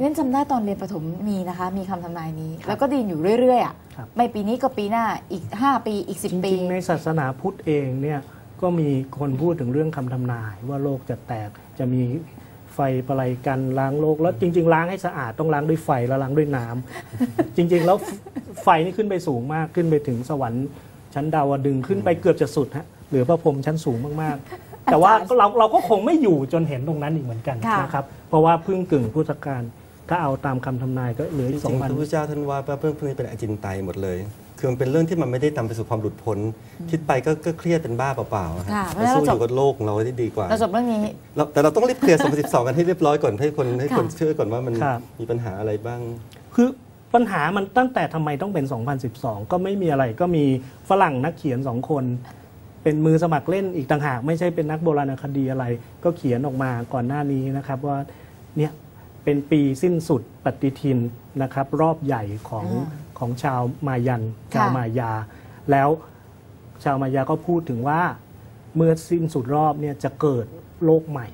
เล่นจำได้ตอนเรียนประถมมีนะคะ มีคำทำนายนี้ แล้วก็ไดีนอยู่เรื่อยๆอะครับไม่ปีนี้ก็ปีหน้าอีก 5 ปีอีกจ10 ปีริง ๆ ในศาสนาพุทธเองเนี่ยก็มีคนพูดถึงเรื่องคำทำนาย ว่าโลกจะแตกจะมีไฟประไลกันล้างโลก แล้วจริง ๆ ล้างให้สะอาดต้องล้างด้วยไฟแล้วล้างด้วยน้ำจริง ๆ แล้วไฟนี่ขึ้นไปสูงมากขึ้นไปถึงสวรรค์ชั้นดาวดึงส์ขึ้นไปเกือบจะสุดฮะเหลือพระพรหมชั้นสูงมากๆ แต่ว่าเราเราก็คงไม่อยู่จนเห็นตรงนั้นอีกเหมือนกันค่ะนะครับเพราะว่าเพึ่งกึ่งพุทธกาล ถ้าเอาตามคำทำนายก็เหลือจอีกสริองงๆพันพระพุทธเจ้าท่านว่าว่าเรื่องพวกนี้เป็นอจินไตยหมดเลย คือมันเป็นเรื่องที่มันไม่ได้นำไปสู่ความหลุดพ้น คิดไปก็ก็เครียดเป็นบ้าเปล่าๆอะฮะค่ะเพราะเราฉะนั้นสู้เราจบอยู่กับโลกของเราให้ได้ดีกว่าเราจบเรื่องนี้เราแต่เราต้องรีบเคลียร์2012 กันให้เรียบร้อยก่อนให้คนให้คนค่ะเชื่อก่อนว่ามันครับมีปัญหาอะไรบ้าง คือปัญหามันตั้งแต่ทำไมต้องเป็น 2012 ก็ไม่มีอะไรก็มีฝรั่งนักเขียนสองคนเป็นมือสมัครเล่นอีกต่างหาก ไม่ใช่เป็นนักโบราณคดีอะไร ก็เขียนออกมาก่อนหน้านี้นะครับว่าเนี่ย เป็นปีสิ้นสุดปฏิทินนะครับรอบใหญ่ของอ่าของชาวมายันค่ะชาวมายา แล้วชาวมายาก็พูดถึงว่าเมื่อสิ้นสุดรอบเนี่ยจะเกิดโลกใหม่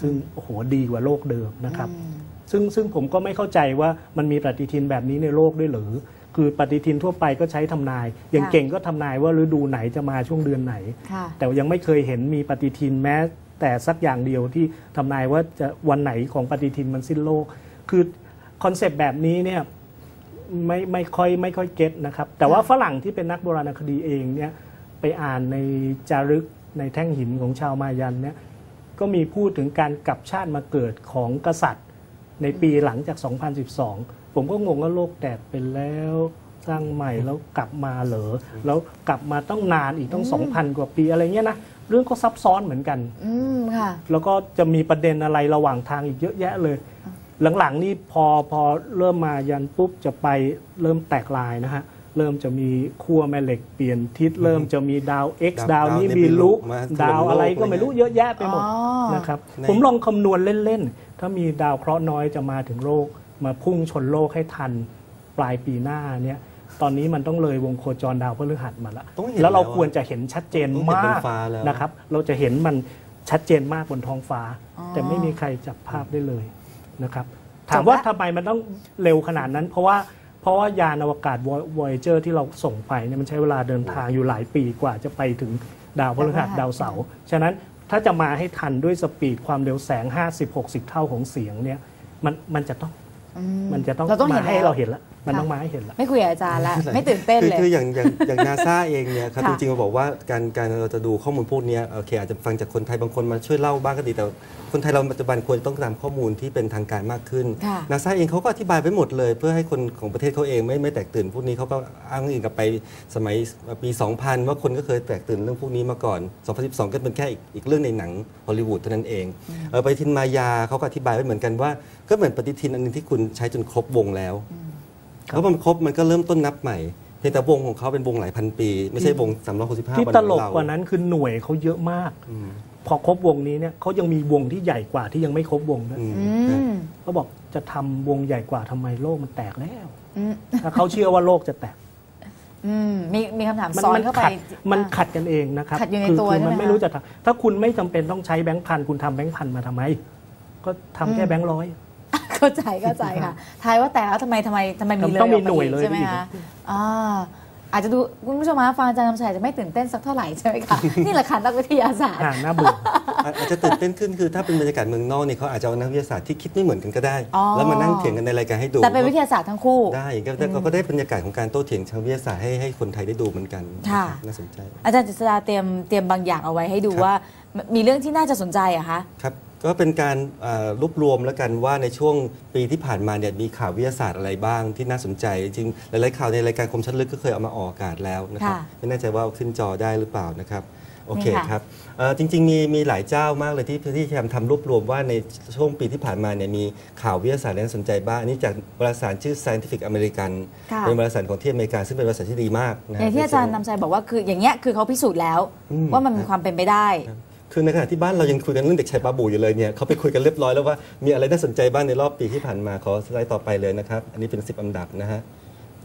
ซึ่งโอ้โหดีกว่าโลกเดิมนะครับอืมซึ่งซึ่งผมก็ไม่เข้าใจว่ามันมีปฏิทินแบบนี้ในโลกด้วยหรือ คือปฏิทินทั่วไปก็ใช้ทำนาย อย่างค่ะเก่งก็ทำนายว่าฤดูไหนจะมาช่วงเดือนไหนค่ะแต่ยังไม่เคยเห็นมีปฏิทินแม้แต่สักอย่างเดียวที่ทำนายว่าจะวันไหนของปฏิทินมันสิ้นโลก คือคอนเซปต์แบบนี้เนี่ยไม่ไม่ค่อยไม่ค่อยเก็ตนะครับ แต่ว่าค่ะฝรั่งที่เป็นนักโบราณคดีเองเนี่ยไปอ่านในจารึกในแท่งหินของชาวมายันเนี่ยก็มีพูดถึงการกลับชาติมาเกิดของกษัตริย์ในปีหลังจาก 2012 ผมก็งงว่าโลกแตกไปแล้วสร้างใหม่แล้วกลับมาเหรอแล้วกลับมาต้องนานอีกต้อง 2,000 กว่าปีอะไรเงี้ยนะเรื่องก็ซับซ้อนเหมือนกันอืมค่ะแล้วก็จะมีประเด็นอะไรระหว่างทางอีกเยอะแยะเลย หลังๆนี่พอพอเริ่มมายันปุ๊บจะไปเริ่มแตกลายนะฮะเริ่มจะมีขั้วแม่เหล็กเปลี่ยนทิศเริ่มจะมีดาว X ดาวดาวนี้ดาวมีลุมาดาวอะไรก็ไม่รู้เยอะแยะไปหมดอ๋อนะครับในผมลองคำนวณเล่นๆ ถ้ามีดาวเคราะห์น้อยจะมาถึงโลก มาพุ่งชนโลกให้ทันปลายปีหน้าเนี่ยตอนนี้มันต้องเลยวงโคจรดาวพฤหัสมาแล้วต้องเห็นแล้วเราแล้วอะควรจะเห็นชัดเจนต้องเห็นมาบกนฟ้าแล้วนะครับ เราจะเห็นมันชัดเจนมากบนท้องฟ้าอ๋อแต่ไม่มีใครจับภาพได้เลยนะครับจบถามว่าละทำไมมันต้องเร็วขนาดนั้น เพราะว่าเพราะว่ายานอวกาศ Voyager ที่เราส่งไปเนี่ยมันใช้เวลาเดินทางอยู่หลายปีกว่าจะไปถึงดาวพฤหัสดาวเสาร์ฉะนั้นถ้าจะมาให้ทันด้วยสปีดความเร็วแสง 50-60 เท่าของเสียงเนี่ยมันมันจะต้องอื มันจะต้องเราต้องมาเห็นให้แล้ว เราเห็นละ มันค่ะต้องมาให้เห็นละไม่คุยกับอาจารย์ละไม่ตื่นเต้นคือเลยคืออย่างอย่างอย่างนาซาเองเนี่ยครับค่ะจริงๆมาบอกว่าการการเราจะดูข้อมูลพวกเนี้ยโอเคอาจจะฟังจากคนไทยบางคนมาช่วยเล่าบ้างก็ดีแต่คนไทยเราปัจจุบันควรต้องตามข้อมูลที่เป็นทางการมากขึ้นค่ะนาซาเองเขาก็อธิบายไปหมดเลย เพื่อให้คนของประเทศเขาเองไม่ไม่แตกตื่นพวกนี้เขาก็อ้างอิงกลับไปสมัยปี 2000 ว่าคนก็เคยแตกตื่นเรื่องพวกนี้มาก่อน 2012 ก็เป็นแค่อีกอีกเรื่องในหนังฮอลลีวูดเท่านั้นเองเออปฏิทินมายาเขาก็อธิบายไว้เหมือนกันว่าก็เหมือนปฏิทินอันหนึงที่คุณใช้จนครบวงแล้ว แล้วพอมันครบมันก็เริ่มต้นนับใหม่เพียงแต่วงของเขาเป็นวงหลายพันปี ไม่ใช่วง365ที่วันตของลกเรากว่านั้นคือหน่วยเขาเยอะมาก อืม พอครบวงนี้เนี่ยเขายังมีวงที่ใหญ่กว่าที่ยังไม่ครบวงด้วยอืมอืมเขาบอกจะทำวงใหญ่กว่าทำไมโลกมันแตกแล้วอืมถ้าเขาเชื่อว่าโลกจะแตกอืมมีมีคำถามมัซ้อนมัเข้าไป ขัดมันอะขัดกันเองนะครับขัดอยู่ในคืตัวคืใช่ไหมมันไม่คะ รู้จะทำถ้าคุณไม่จำเป็นต้องใช้แบงค์พันคุณทำแบงค์พันมาทำไม ก็ทำแค่แบงค์ร้อย เข้าใจเข้าใจค่ะทายว่าแต่แล้วทำไมทำไมทำไมมีเลยต้องมีกไปหน่วยอีกเลยใช่ไหมไปอีกคะอ่าอาจจะดูคุณผู้ชมคะฟังอาจารย์นำชัยจะไม่ตื่นเต้นสักเท่าไหร่ใช่ไหมคะนี่แหละค่ะนักวิทยาศาสตร์ห่างหน้าเบื่ออาอาจจะตื่นเต้นขึ้นคือถ้าเป็นบรรยากาศเมืองนอกเนี่ยเขาอาจจะเอานักวิทยาศาสตร์ที่คิดไม่เหมือนกันก็ได้อ๋อแล้วมานั่งเถียงกันในรายการให้ดูแต่เป็นวิทยาศาสตร์ทั้งคู่ได้ก็แต่เขาก็ได้บรรยากาศของการโต้เถียงทางวิทยาศาสตร์ให้ให้คนไทยได้ดูเหมือนกันค่ะน่าสนใจ อาจารย์จิตรดาเตรียมเตรียมบางอย่างเอาไว้ให้ดูครับว่า มีเรื่องที่น่าจะสนใจเหรอะคะครับ ก็เป็นการอ่ารวบรวมแล้วกันว่าในช่วงปีที่ผ่านมาเนี่ยมีข่าววิทยาศาสตร์อะไรบ้างที่น่าสนใจ จริงๆหลายๆข่าวในรายการคมชัดลึกก็เคยเอามาออกอากาศแล้วนะครับค่ะไม่แน่ใจว่าเอาขึ้นจอได้หรือเปล่านะครับโอเคนี่ค่ะครับเอ่อจริงๆมีมีหลายเจ้ามากเลยที่ที่พยายามทำรวบรวมว่าในช่วงปีที่ผ่านมาเนี่ยมีข่าววิทยาศาสตร์อะไรน่าสนใจบ้างอันนี้จากวารสารชื่อ Scientific American ค่ะเป็นวารสารของที่อเมริกาซึ่งเป็นวารสารที่ดีมากนะอฮะย่างที่อาจารย์นำชัยบอกว่าคืออย่างเงี้ยคือเขาพิสูจน์แล้วอืมว่ามันมีความเป็นไปได้ คือในขณะที่บ้านเรายังคุยกันเรื่องเด็กชายบาบูอยู่เลยเนี่ยเขาไปคุยกันเรียบร้อยแล้วว่ามีอะไรน่าสนใจบ้างในรอบปีที่ผ่านมาขอสไลด์ต่อไปเลยนะครับ อันนี้เป็น 10 อันดับนะฮะ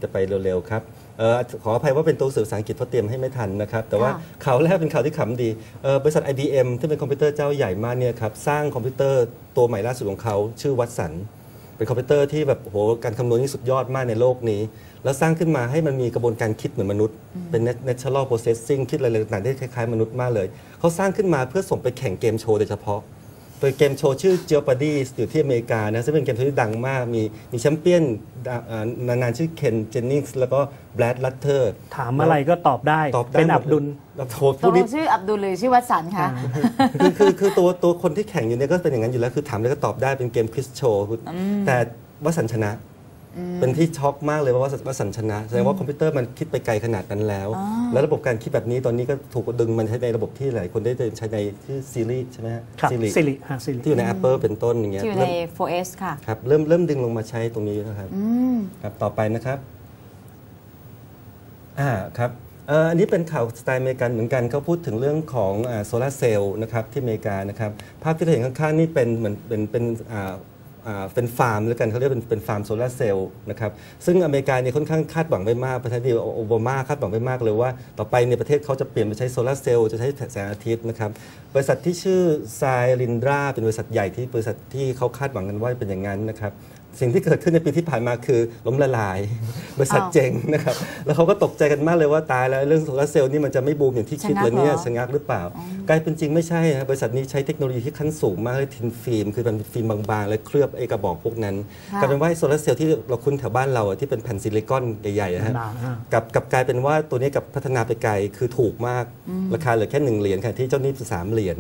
จะไปเร็วๆครับเอ่อขออภัยว่าเป็นตัวสื่อภาษาอังกฤษเพราะเตรียมให้ไม่ทันนะครับ แต่ว่าค่ะข่าวแรกเป็นข่าวที่ขำดีเอ่อบริษัท IBM ที่เป็นคอมพิวเตอร์เจ้าใหญ่มากเนี่ยครับสร้างคอมพิวเตอร์ตัวใหม่ล่าสุดของเขาชื่อวัตสันเเป็นคอมพิวเตอร์ที่แบบโหการคำนวณนี่สุดยอดมากในโลกนี้ แล้วสร้างขึ้นมาให้มันมีกระบวนการคิดเหมือนมนุษย์ เป็น net- natural processing คิดอะไรต่างๆได้คล้ายๆ มนุษย์มากเลย เขาสร้างขึ้นมาเพื่อส่งไปแข่งเกมโชว์โดยเฉพาะเป็นเกมโชว์ชื่อ Jeopardy อยู่ที่อเมริกานะซึ่งเป็นเกมโชว์ที่ดังมาก มีมีแชมเปี้ยนอ่าอ่านานๆชื่อเคนเจนนิงส์แล้วก็แบรดลัตเตอร์ถามอะไรก็ตอบได้ตอบได้เป็นหมอับดุลแล้วโทตพูกดลนี้งชื่ออับดุลหรือชื่อวัดสันคะคือคือคือตัวตัวคนที่แข่งอยู่เนี่ยก็เป็นอย่างนั้นอยู่แล้วคือถามแล้วก็ตอบได้เป็นเกมควิสโชว์แต่ว่าสันชนะ เป็นที่ช็อกมากเลยว่าว่าสันชนะแสดงว่าคอมพิวเตอร์มันคิดไปไกลขนาดนั้นแล้ว แล้วระบบการคิดแบบนี้ตอนนี้ก็ถูกดึงมันใช้ในระบบที่หลายคนได้ใช้ในที่ซีรีส์ใช่ไหมฮะครับซีรีส์สิริฮะสิริที่อยู่ใน Apple เป็นต้นอย่างเงี้ยที่อยู่ในเริ่ม 4S ค่ะครับเริ่มเริ่มดึงลงมาใช้ตรงนี้นะครับอืมครับต่อไปนะครับอ่าครับเอ่ออันนี้เป็นข่าวสไตล์อเมริกันเหมือนกันเขาพูดถึงเรื่องของโซลาร์เซลล์นะครับที่อเมริกานะครับภาพที่เราเห็นข้างๆนี่เป็นเหมือนเป็นเป็นอ่าอ่า เป็นฟาร์มแล้วกันเขาเรียกเป็นเป็นฟาร์มโซลาร์เซลล์นะครับซึ่งอเมริกาเนี่ยค่อนข้างคาดหวังไว้มากประธานาธิบดีโอบามาคาดหวังไว้มากเลยว่า ต่อไปในยประเทศเขาจะเปลี่ยนไปใช้โซลาร์เซลล์จะใช้แสงอาทิตย์นะครับบริษัทที่ชื่อไซรินดราเป็นบริษัทใหญ่ที่บริษัทที่เขาคาดหวังกันว่าเป็นอย่างนั้นนะครับ สิ่งที่เกิดขึ้นในปีที่ผ่านมาคือล้มละลาย บริษัทอ้าวเจ๊งนะครับ แล้วเขาก็ตกใจกันมากเลยว่าตายแล้วเรื่องโซลาร์เซลล์นี่มันจะไม่บูมอย่างที่คิดชะงักเลยเนี่ยเหรอชะงักหรือเปล่า กลายเป็นจริงไม่ใช่นะครับบริษัทนี้ใช้เทคโนโลยีที่ขั้นสูงมากเลยทินฟิล์มคือมันเป็นฟิล์มบางๆ และเคลือบไอ้กระบอกพวกนั้นค่ะกลายเป็นว่าไอ้โซลาร์เซลล์ที่เราคุ้นแถวบ้านเราอะที่เป็นแผ่นซิลิคอนใหญ่ๆนะฮะหนาฮะกับกับกลายเป็นว่าตัวนี้กับพัฒนาไปไกลคือถูกมากราคาเหลือแค่หนึ่งเหรียญค่ะที่เจ้าหนี้สามเหรียญ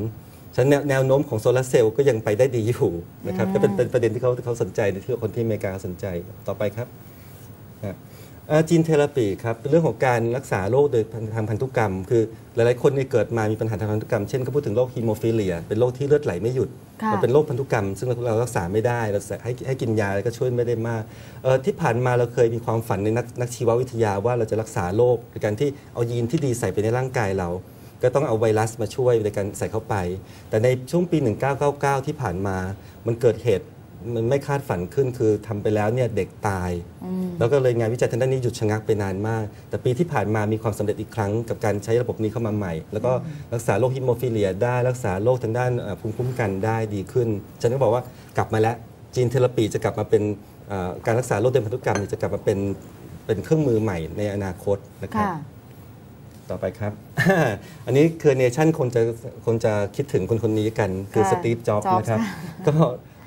ฉะนั้นแนวแนวโน้มของโซลาร์เซลล์ก็ยังไปได้ดีอยู่นะครับก็เป็นเป็นประเด็นที่เขาเขาสนใจในที่คนที่อเมริกาสนใจต่อไปครับนะเอ่อจีนเทราปีครับเป็นเรื่องของการรักษาโรคโดยทางพันธุกรรม คือหลายๆคนเนี่ยเกิดมามีปัญหาทางพันธุกรรม เช่นเขาพูดถึงโรคฮีโมฟิเลีย เป็นโรคที่เลือดไหลไม่หยุดค่ะมันเป็นโรคพันธุกรรม ซึ่งเราเรารักษาไม่ได้เราให้ให้กินยาแล้วก็ช่วยไม่ได้มากเอ่อที่ผ่านมาเราเคยมีความฝันในนักนักชีววิทยาว่าเราจะรักษาโรคโดยการที่เอายีนที่ดีใส่ไปในร่างกายเรา ก็ต้องเอาไวรัสมาช่วยในการใส่เข้าไป แต่ในช่วงปี 1999 ที่ผ่านมา มันเกิดเหตุมันไม่คาดฝันขึ้นคือทำไปแล้วเนี่ยเด็กตาย แล้วก็เลยงานวิจัยทางด้านนี้หยุดชะงักไปนานมาก แต่ปีที่ผ่านมามีความสำเร็จอีกครั้งกับการใช้ระบบนี้เข้ามาใหม่ แล้วก็รักษาโรคฮิโมฟิเลียได้รักษาโรคทางด้านเอ่อภูมิคุ้มกันได้ดีขึ้น ฉันก็บอกว่ากลับมาแล้วจีนเทอราปีจะกลับมาเป็นเอ่อการรักษาโรคเดินพันธุกรรมจะกลับมาเป็นเป็นเครื่องมือใหม่ในอนาคตนะครับค่ะ ต่อไปครับ อันนี้คือเนชั่นคนจะคนจะคิดถึงคนคนนี้กัน คือค่ะสตีฟ จ็อบ Jobs นะครับค่ะก็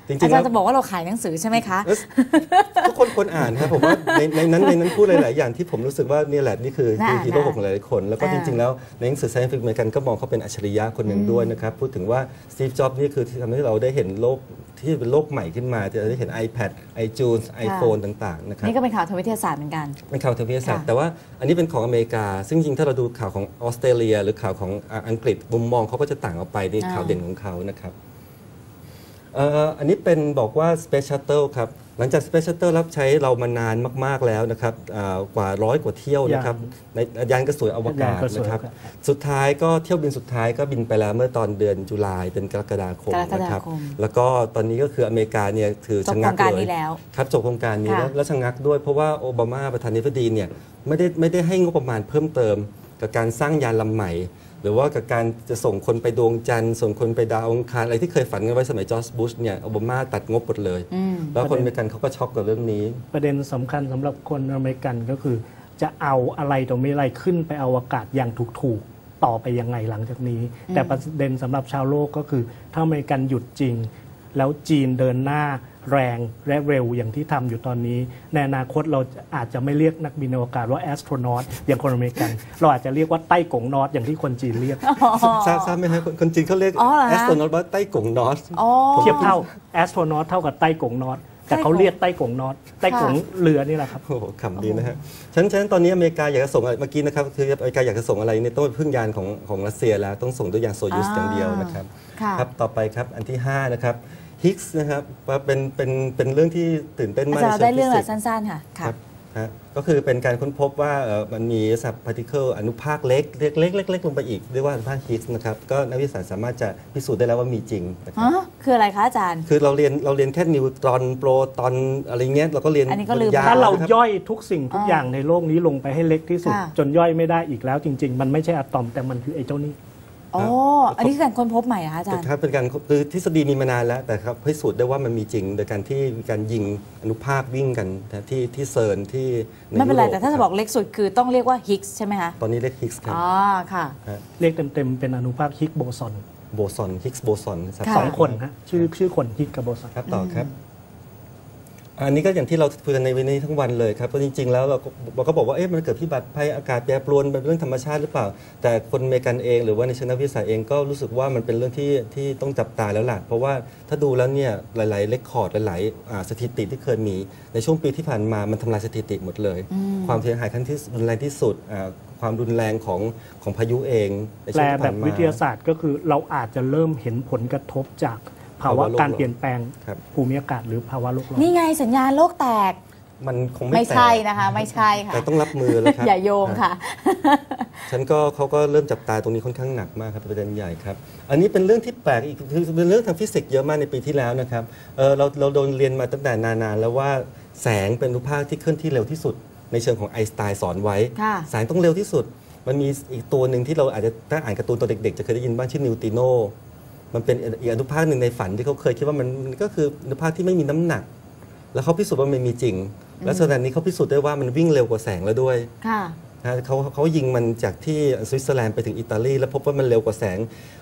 จริอางๆจารแล้วย์จะบอกว่าเราขายหนังสือใช่ไหมคะเอ้ยทุกคนควรอ่านครับผมว่าในในนั้นในนั้นพูดหลาย ๆ อย่างที่ผมรู้สึกว่านี่แหละนี่คือน่าคือฮีโร่น่าของหลายๆคน แล้วก็อ่าจริง ๆ แล้วในหนังสือ Scientific American ก็มองเขาเป็นอัจฉริยะคนหนึ่งด้วยนะครับ พูดถึงว่าสตีฟ จ็อบนี่คือที่ทำให้เราได้เห็นโลกที่เป็นโลกใหม่ขึ้นมาจะได้เห็น iPad iTunes iPhone ต่าง ๆ นะครับ นี่ก็เป็นข่าวทางวิทยาศาสตร์เหมือนกัน เป็นข่าวทางวิทยาศาสตร์ค่ะแต่ว่าอันนี้เป็นของอเมริกา ซึ่งจริงๆถ้าเราดูข่าวของออสเตรเลีย หรือข่าวของอ่าอังกฤษมุมมองเขาก็จะต่างออกไปในข่าวเด่นของเขานะครับเอ่ออันนี้เป็นบอกว่า Space Shuttle ครับ หลังจาก Space Shuttle รับใช้เรามานานมาก ๆแล้วนะครับอ่ากว่าร้อยกว่าเที่ยวนะครับในยานกระสวยอวกาศยานกระสวยนะครับครับ สุดท้ายก็เที่ยวบินสุดท้ายก็บินไปแล้วเมื่อตอนเดือนตุลาเป็นกรกฎาคมกรกฎาคมนะครับ แล้วก็ตอนนี้ก็คืออเมริกาเนี่ยถือจบชะโคงัรกงการเลยนี้แล้วครับจบโครงการนี้ค่ะแล้วแล้วชะงักด้วยเพราะว่าโอบามาประธานาธิบดีเนี่ยไม่ได้ไม่ได้ให้งบประมาณเพิ่มเติม กับการสร้างยานลำใหม่ หรือว่ากับการจะส่งคนไปดวงจันทร์ส่งคนไปดาวอังคารอะไรที่เคยฝันกันไว้สมัยจอร์จบุชเนี่ยโอบามาตัดงบหมดเลย อืม แล้วคนอเมริกันเขาก็ช็อกกับเรื่องนี้ ประเด็นสำคัญสำหรับคนอเมริกันก็คือ จะเอาอะไรต่อมีอะไรขึ้นไปอวกาศอย่างถูกๆต่อไปยังไงหลังจากนี้ แต่ประเด็นสำหรับชาวโลกก็คือ ถ้าอเมริกันหยุดจริง แล้วจีนเดินหน้า แรงและเร็วอย่างที่ทำอยู่ตอนนี้ ในอนาคตเราอาจจะไม่เรียกนักบินอวกาศว่าแอสโทรนอตอย่างคนอเมริกัน เราอาจจะเรียกว่าไต้กงนอตอย่างที่คนจีนเรียกทราบทราบไหมฮะคนคนจีนเขาเรียกอ๋อเหรอฮะแอสโตรนอตว่าไต้กงนอสอ๋อเทียบเท่าแอสโทรนอตเท่ากับไต้กงนอตแต่เขาเรียกไต้กงนอตไต้กงเรือนี่แหละครับ โอ้โหขำดีนะฮะฉะนั้นฉะนั้นตอนนี้อเมริกาอยากจะส่งอะไรเมื่อกี้นะครับคืออเมริกาอยากจะส่งอะไรเนี่ยต้องไปพึ่งยานของของรัสเซียแล้วต้องส่งด้วยยานโซยูสอ่าอย่างเดียวนะครับค่ะครับ ต่อไปครับอันที่ 5 นะครับ ฮิกส์นะครับว่าเป็นเป็นเป็นเรื่องที่ตื่นเต้นากอามจารย์เราในได้ชิเรื่องอะไรฟิสิกส์สั้นๆ ค่ะคค่ะรับฮะก็คือเป็นการค้นพบว่าเอ่อมันมีสับพาร์ติเคิลอนุภาคเล็กเล็กเล็กเล็กเล็กลงไปอีกเรียกว่าอนุภาคฮิกส์นะครับก็นักวิทยาศาสตร์สามารถจะพิสูจน์ได้แล้วว่ามีจริงนะครับฮะคืออะไรคะอาจารย์ คือเราเรียนเราเรียนแค่นิวตรอนโปรตอนอะไรเงี้ยเราก็เรียนอันนี้ก็ลืมยาวถ้าเรานะครับย่อยทุกสิ่งทุกอย่างในโลกนี้ลงไปให้เล็กที่สุดค่ะจนย่อยไม่ได้อีกแล้วจริง ๆ มันไม่ใช่อะตอมแต่มันคือไอ้เจ้านี่ อ๋อ อันนี้คือการค้นพบใหม่เหรอคะอาจารย์ครับเป็นการคือทฤษฎีมีมานานแล้ว แต่ครับพิสูจน์ได้ว่ามันมีจริง โดยการที่มีการยิงอนุภาควิ่งกันนะที่ที่เซิร์นที่ไม่เป็นไรยุโแต่ถ้าจะบอกเล็กสุดคือต้องเรียกว่าฮิกส์ใช่ไหมคะ ตอนนี้เรียกฮิกส์ครับอ๋อค่ะเรียกเต็มๆ เป็นอนุภาคฮิกโบซอนโบซอนฮิกส์โบซอนค่ะสองคนฮะชื่อชื่อคนฮิกกับโบซอนครับต่อครับ อันนี้ก็อย่างที่เราคุยกันในวันนี้ทั้งวันเลยครับเพราะจริง ๆ แล้วเราก็เราก็บอกว่าเอ๊ะมันเกิดพิบัติภัยอากาศแปรปรวนเป็นเรื่องธรรมชาติหรือเปล่า แต่คนอเมริกันเองหรือว่าในเชิงนักวิทยาศาสตร์เองก็รู้สึกว่ามันเป็นเรื่องที่ที่ต้องจับตาแล้วล่ะเพราะว่าถ้าดูแล้วเนี่ยหลายๆเลคคอร์ดหลายๆอ่าสถิติที่เคยมีในช่วงปีที่ผ่านมามันทำลายสถิติหมดเลย ความเสียหายครั้งที่รุนแรงที่สุดอ่าความรุนแรงของของพายุเองในแปลช่วงที่แบผ่าบนมาวิทยาศาสตร์ก็คือเราอาจจะเริ่มเห็นผลกระทบจาก ภาวะภาวะโลกการเปลี่ยนแปลงครับภูมิอากาศหรือภาวะโลกร้อนนี่ไงสัญญาณโลกแตกมันคงไม่ไม่แตกใช่นะคะไม่ใช่ค่ะแต่ต้องรับมือแล้วครับอย่าโยงค่ะ ฉันก็เขาก็เริ่มจับตาตรงนี้ค่อนข้างหนักมากครับเป็นประเด็นใหญ่ครับอันนี้เป็นเรื่องที่แปลกอีกคือเป็นเรื่องทางฟิสิกส์เยอะมากในปีที่แล้วนะครับเออเราเราโดนเรียนมาตั้งแต่นานๆแล้วว่าแสงเป็นอนุภาคที่เคลื่อนที่เร็วที่สุด ในเชิงของไอน์สไตน์สอนไว้ค่ะแสงต้องเร็วที่สุด มันมีอีกตัวหนึ่งที่เราอาจจะถ้าอ่านการ์ตูนตอนเด็กๆ จะเคยได้ยินบ้างชื่อนิวติโน มันเป็นอีกอนุภาคหนึ่งในฝันที่เขาเคยคิดว่ามันมันก็คืออนุภาคที่ไม่มีน้ำหนัก แล้วเขาพิสูจน์ว่ามันมีจริง และแสดงนี้เขาพิสูจน์ได้ว่ามันวิ่งเร็วกว่าแสงแล้วด้วยค่ะนะเขาเขายิงมันจากที่สวิตเซอร์แลนด์ไปถึงอิตาลี แล้วพบว่ามันเร็วกว่าแสง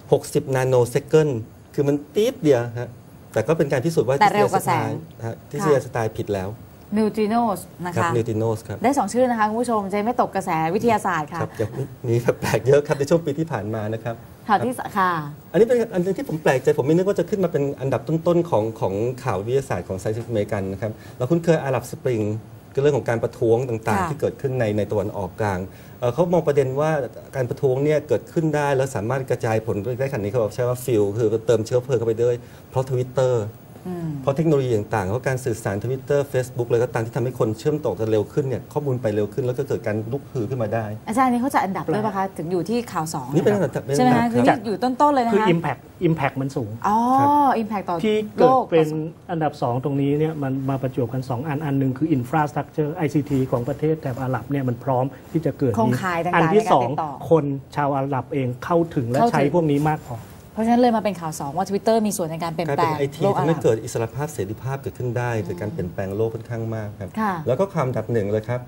60 นาโนเซคันคือมันตีดเดียวฮะแต่ก็เป็นการพิสูจน์ว่าแต่เร็วกว่าแสงฮะทฤษฎีไอน์สไตน์ผิดแล้วนิวตริโนสนะครัคะนิวติโนสครับ ได้สองชื่อนะคะ คุณผู้ชมจะไม่ตกกระแสวิทยาศาสตร์ค่ะครับยังมีแบบแปลกเยอะครับ ในช่วงปีที่ผ่านมานะครับ ข่าวที่สค่ะ อันนี้เป็นอันหนึงที่ผมแปลกใจผมไม่นึกว่าจะขึ้นมาเป็นอันดับต้นๆของของข่าววิทยาศาสตร์ของไซน์อเมริกันนะครับเราคุ้นเคยอาหรับสปริงก็เรื่องของการประท้วงต่างค่ะๆที่เกิดขึ้นในในตะวันออกกลางเอ่อเขามองประเด็นว่าการประท้วงเนี่ยเกิดขึ้นได้แล้วสามารถกระจายผลได้ขนาดนี้เขาบอกใช้ว่าฟิลคือเติมเชื้อเพลิงเข้าไปด้วยเพราะทวิตเตอร์อืม เพราะเทคโนโลยีต่างๆเพราะการสื่อสารทวิตเตอร์เฟซบุ๊กอะไรก็ตามที่ทำให้คนเชื่อมต่อกันเร็วขึ้นเนี่ยข้อมูลไปเร็วขึ้นแล้วก็เกิดการลุกฮือขึ้นมาได้ อาจารย์นี่เขาจะอันดับด้วยปะคะถึงอยู่ที่ข่าวสองนี่เป็นอันดับเป็นใช่ไหมอันดัคะบคือครับนี่อยู่ต้นๆเลยนะคือคะ Impact Impact มันสูงอ๋อครับอิมแพคต่อที่โลเกิดกเป็นอันดับ 2 ตรงนี้เนี่ยมันมาประจวบกัน 2 อันอันหนึ่งคือ Infrastructure ICT ของประเทศแถบอาหรับเนี่ยมันพร้อมที่จะเกิดโครงนี้ข่ายต่างๆอันที่ในการติดต่อ2คนชาวอาหรับเองเข้าถึงและเข้าถึงใช้พวกนี้มากพอ เพราะฉะนั้นเลยมาเป็นข่าวสองว่า Twitter มีส่วนในการเปลี่ยนกลายแปลเป็นงไอทีโลกอาทำหให้รับเกิดอิสรภาพเสรีภาพเกิดขึ้นได้เกิดการเปลี่ยนแปลงโลกค่อนข้างมากครับค่ะแล้วก็ความดับหนึ่งเลยครับ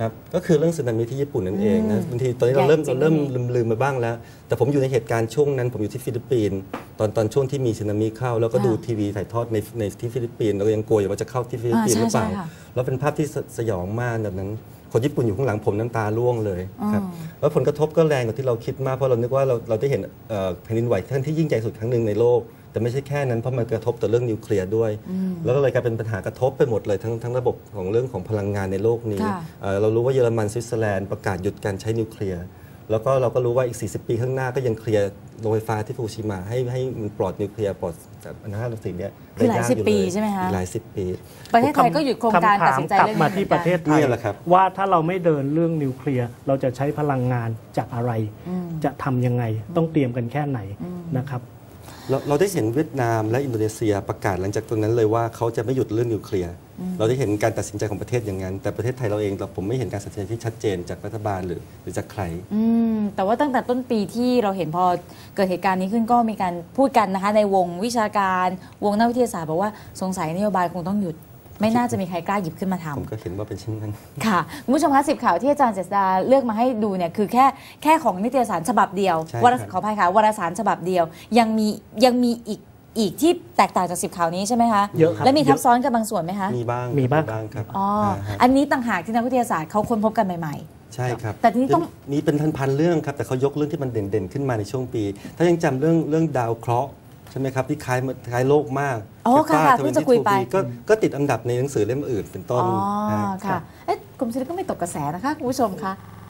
ครับก็คือเรื่องสึนามิที่ญี่ปุ่นนั่นเองอืนะมบางทีตอนนี้เราเริ่มใหญ่จริงเราเริ่มลืมลืมมาบ้างแล้ว แต่ผมอยู่ในเหตุการณ์ช่วงนั้น ผมอยู่ที่ฟิลิปปินส์ตอนตอนช่วงที่มีสึนามิเข้า แล้วก็ดูทีวีถ่ายทอดในในที่ฟิลิปปินส์เราก็ยังกลัวอยู่ว่าจะเข้าที่ฟิลิปปินส์หรือเปล่าอ่าใช่ใช่ค่ะแล้วเป็นภาพที่สสยองมากแบบนั้น คนญี่ปุ่นอยู่ข้างหลังผมน้ำตาร่วงเลยครับอ๋อแล้วผลกระทบก็แรงกว่าที่เราคิดมากเพราะเรานึกว่าเราเราได้เห็นเอ่อแผ่นดินไหวครั้งที่ยิ่งใหญ่สุดครั้งหนึ่งในโลก แต่ไม่ใช่แค่นั้นเพราะมันกระทบต่อเรื่องนิวเคลียร์ด้วย แล้วก็เลยกลายเป็นปัญหากระทบไปหมดเลยทั้งทั้งระบบของเรื่องของพลังงานในโลกนี้ค่ะเอ่อเรารู้ว่าเยอรมันสวิตเซอร์แลนด์ประกาศหยุดการใช้นิวเคลียร์แล้วก็เราก็รู้ว่าอีก 40 ปีข้างหน้าก็ยังเคลียร์ โรงไฟฟ้าที่ฟูกุชิมะให้ให้มันปลอดนิวเคลียร์ปลอดจากอนุภาคสิ่งเนี้ยคือหลายได้กสิบอยู่ปีเลยใช่ไหมคะอีกหลายสิบปี ประเทศไทยก็หยุดโครงการคำถตัดมสินใจกลับเรื่องมานี้ที่เหมืปอนระกันเทศไทยเนี่ยแหละครับว่าถ้าเราไม่เดินเรื่องนิวเคลียร์เราจะใช้พลังงานจากอะไร จะทำยังไงต้องเตรียมกันแค่ไหนนะครับ เราเราได้เห็นเวียดนามและอินโดนีเซียประกาศหลังจากตรงนั้นเลยว่าเขาจะไม่หยุดเรื่องนิวเคลียร์เราได้เห็นการตัดสินใจของประเทศอย่างนั้น แต่ประเทศไทยเราเองเราผมไม่เห็นการตัดสินใจที่ชัดเจนจากรัฐบาลหรือหรือจากใครอืมแต่ว่าตั้งแต่ต้นปีที่เราเห็นพอเกิดเหตุการณ์นี้ขึ้นก็มีการพูดกันนะคะในวงวิชาการวงนักวิทยาศาสตร์บอกว่าสงสัยนโยบายคงต้องหยุด ไม่น่าจะมีใครกล้าหยิบขึ้นมาทำผมก็เห็นว่าเป็นเช่นนั้นค่ะคุณผู้ชมคะสิบข่าวที่อาจารย์เจษดาเลือกมาให้ดูเนี่ยคือแค่แค่ของนิตยสารฉบับเดียวใช่วารครับขออภัยค่ะวารสารฉบับเดียว ยังมียังมีอีกอีกที่แตกต่างจากสิบข่าวนี้ใช่ไหมคะเยอะครับและมีทับเยอะซ้อนกันบางส่วนไหมคะมีบ้างมีบ้างครับอ๋ออ่าฮะอันนี้ต่างหากที่นักวิทยาศาสตร์เขาค้นพบกันใหม่ใช่ครับ แต่ทีนี้ต้องมีเป็นพันๆเรื่องครับ แต่เขายกเรื่องที่มันเด่นๆ ขึ้นมาในช่วงปี ถ้ายังจำเรื่องเรื่องดาวเคราะห์ใช่ไหมครับที่คล้ายคล้ายโลกมากอ๋อค่ะค่ะเพิ่งจะคุยไปก็ก็ติดอันดับในหนังสือเล่มอื่นเป็นๆต้นอ๋อนะค่ะเอ๊ะกรมศิลป์ก็ไม่ตกกระแสนะคะคุณผู้ชมคะ